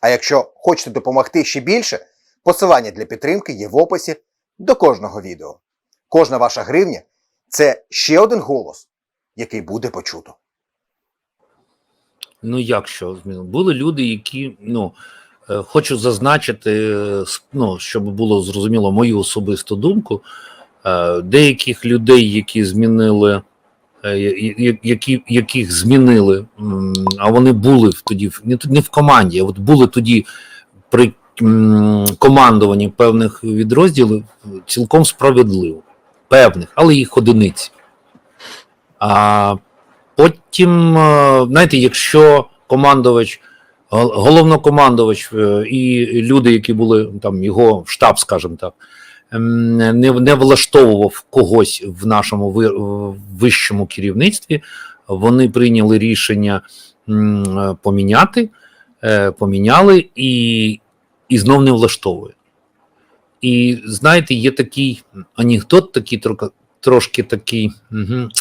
А якщо хочете допомогти ще більше, посилання для підтримки є в описі до кожного відео. Кожна ваша гривня це ще один голос, який буде почуто. Ну як що? Були люди, які ну е, хочу зазначити, е, ну щоб було зрозуміло мою особисту думку. е, Деяких людей, які змінили, які, яких змінили, а вони були тоді не, не в команді, а от були тоді при командуванні певних відрозділів цілком справедливо, певних, але їх одиниці. А Потім, е, знаєте, якщо командувач, головнокомандувач е, і люди, які були там його штаб, скажімо так, не, не влаштовував когось в нашому вищому керівництві, вони прийняли рішення е, поміняти, е, поміняли і, і знов не влаштовує. І знаєте, є такий анекдот, такий трошки такий,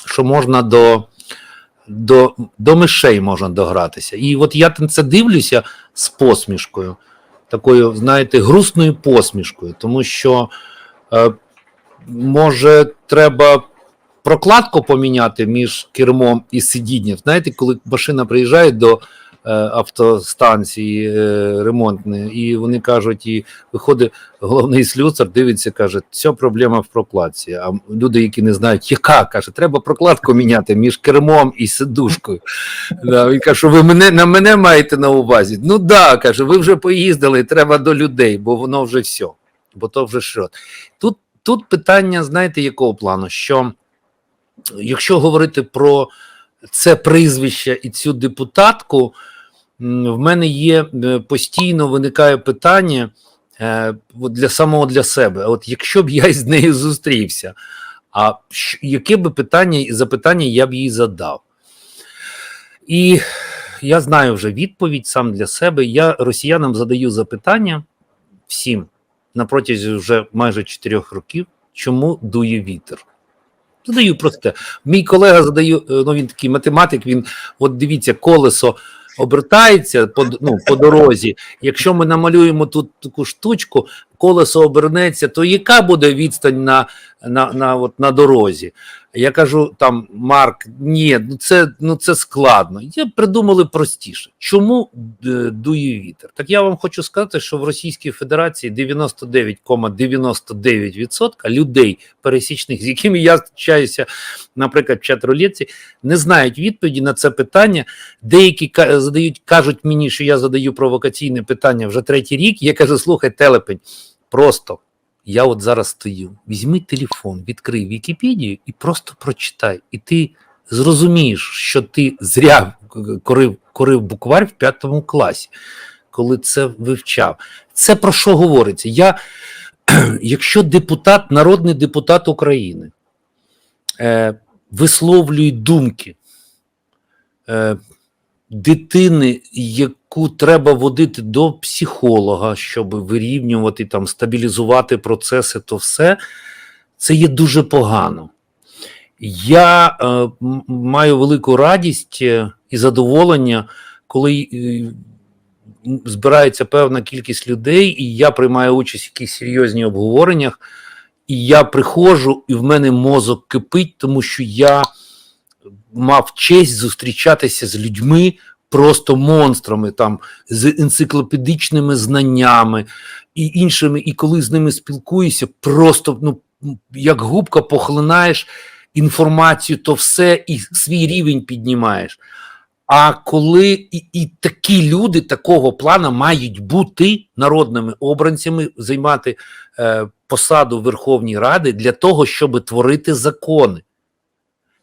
що можна до до, до мишей можна догратися. І от я це дивлюся з посмішкою, такою, знаєте, грустною посмішкою, тому що може треба прокладку поміняти між кермом і сидінням. Знаєте, коли машина приїжджає до е, автостанції е, ремонтної, і вони кажуть, і виходить головний слюсар, дивиться, каже, все проблема в прокладці. А люди, які не знають, яка каже, треба прокладку міняти між кермом і сидушкою. Да, він каже, що ви мене на мене маєте на увазі. Ну да, каже, ви вже поїздили, треба до людей, бо воно вже все, бо то вже що. Тут, тут питання, знаєте, якого плану? Що якщо говорити про це прізвище і цю депутатку, в мене є е, постійно виникає питання е, для самого для себе. От якщо б я із нею зустрівся, а яке би питання і запитання я б їй задав? І я знаю вже відповідь сам для себе. Я росіянам задаю запитання всім на протязі вже майже 4 років, чому дує вітер. Задаю просте. Мій колега задаю, е, ну він такий математик, він от дивіться, колесо обертається по, ну, по дорозі. Якщо ми намалюємо тут таку штучку, колесо обернеться, то яка буде відстань на, на, на, от, на дорозі? Я кажу там, Марк, ні, ну це, ну це складно. Я придумали простіше. Чому е, дує вітер? Так я вам хочу сказати, що в Російській Федерації 99,99% людей пересічних, з якими я зустрічаюся, наприклад, в чат-рулетці, не знають відповіді на це питання. Деякі задають, кажуть мені, що я задаю провокаційне питання вже третій рік. Я кажу: слухай, телепень, просто я от зараз стою. Візьми телефон, відкрий Вікіпедію і просто прочитай. І ти зрозумієш, що ти зря корив, корив букварь в п'ятому класі, коли це вивчав. Це про що говориться? Я, якщо депутат, народний депутат України е, висловлює думки е, дитини, яку треба водити до психолога, щоб вирівнювати, там, стабілізувати процеси, то все, це є дуже погано. Я е, маю велику радість е, і задоволення, коли е, збирається певна кількість людей, і я приймаю участь в якихось серйозних обговореннях, і я приходжу, і в мене мозок кипить, тому що я мав честь зустрічатися з людьми, просто монстрами, там, з енциклопедичними знаннями і іншими. І коли з ними спілкуєшся, просто ну, як губка похлинаєш інформацію, то все і свій рівень піднімаєш. А коли і, і такі люди такого плана мають бути народними обранцями, займати е, посаду Верховній Ради для того, щоб творити закони,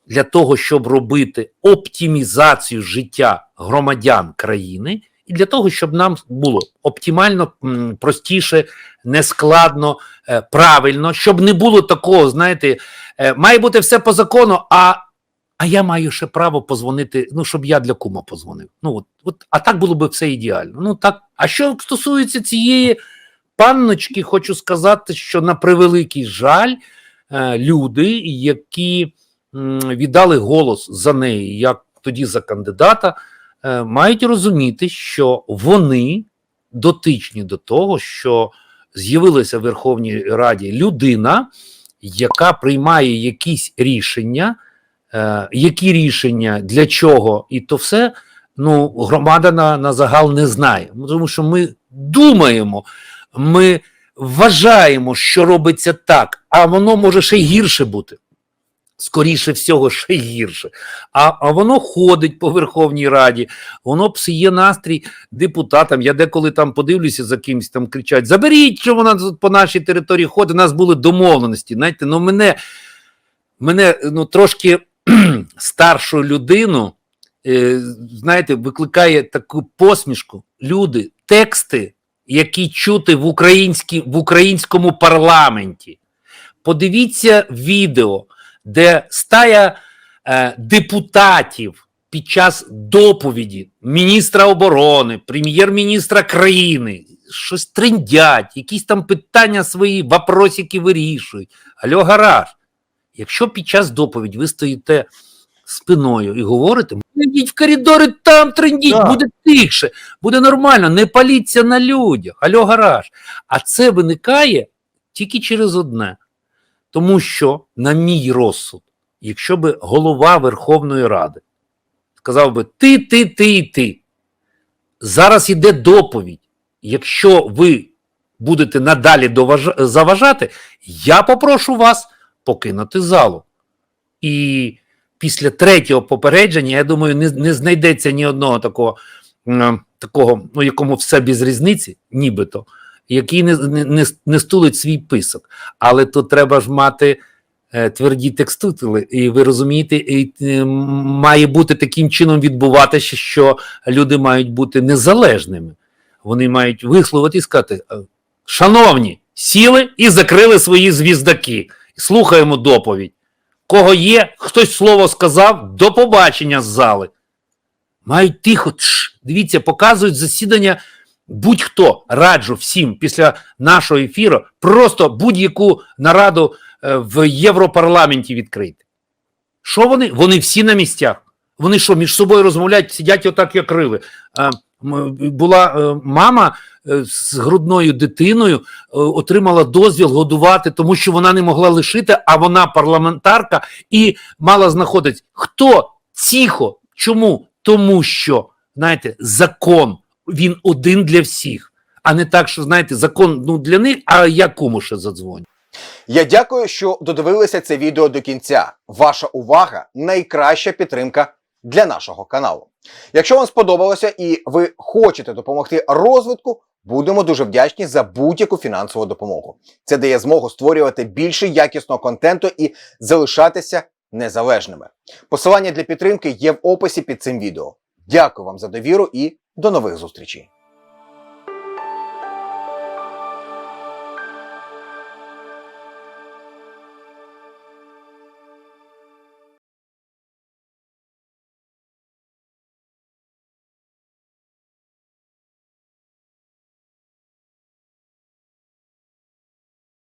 для того, щоб робити оптимізацію життя громадян країни і для того, щоб нам було оптимально простіше, нескладно, е, правильно, щоб не було такого, знаєте, е, має бути все по закону, а, а я маю ще право позвонити, ну, щоб я для кума позвонив. Ну, от, от, а так було би все ідеально. Ну, так. А що стосується цієї панночки, хочу сказати, що на превеликий жаль, е, люди, які віддали голос за неї, як тоді за кандидата, е, мають розуміти, що вони дотичні до того, що з'явилася в Верховній Раді людина, яка приймає якісь рішення, е, які рішення, для чого, і то все. Ну, громада на, на загал не знає. Ну, Тому що ми думаємо, ми вважаємо, що робиться так, а воно може ще й гірше бути. Скоріше всього, ще гірше. А, а воно ходить по Верховній Раді, воно псує настрій депутатам. Я деколи там подивлюся за кимось, там кричать: заберіть, що вона по нашій території ходить. У нас були домовленості. Знаєте, ну мене, мене ну, трошки старшу людину, е, знаєте, викликає таку посмішку. Люди, тексти, які чути в, в українському парламенті. Подивіться відео, де стая е, депутатів під час доповіді міністра оборони, прем'єр-міністра країни, щось трендять, якісь там питання свої, вопросики вирішують. Альо, гараж. Якщо під час доповіді ви стоїте спиною і говорите, йдіть в коридори, там трендіть, Так. буде тихше, буде нормально, не паліться на людях. Альо, гараж. А це виникає тільки через одне. Тому що, на мій розсуд, якщо би голова Верховної Ради сказав би ти, ти, ти і ти, зараз іде доповідь. Якщо ви будете надалі заважати, я попрошу вас покинути залу. І після третього попередження, я думаю, не, не знайдеться ні одного такого, такого, ну якому все без різниці, нібито, який не, не, не, стулить свій писок. Але тут треба ж мати е, тверді текстутили, і ви розумієте, і, е, має бути таким чином відбуватися, що люди мають бути незалежними. Вони мають висловити і сказати: е, шановні, сіли і закрили свої звіздаки. Слухаємо доповідь. Кого є, хтось слово сказав, до побачення з зали. Мають тихо, тш, дивіться, показують засідання будь-хто. Раджу всім після нашого ефіру просто будь-яку нараду е, в Європарламенті відкрити. Що вони? Вони всі на місцях. Вони що, між собою розмовляють, сидять отак, як рили. Е, Була е, мама е, з грудною дитиною, отримала дозвіл годувати, тому що вона не могла лишити, а вона парламентарка і мала знаходитись. Хто? Тихо. Чому? Тому що, знаєте, закон він один для всіх, а не так, що знаєте, закон ну, для них, а я кому ще задзвоню. Я дякую, що додивилися це відео до кінця. Ваша увага найкраща підтримка для нашого каналу. Якщо вам сподобалося і ви хочете допомогти розвитку, будемо дуже вдячні за будь-яку фінансову допомогу. Це дає змогу створювати більше якісного контенту і залишатися незалежними. Посилання для підтримки є в описі під цим відео. Дякую вам за довіру і до нових зустрічей.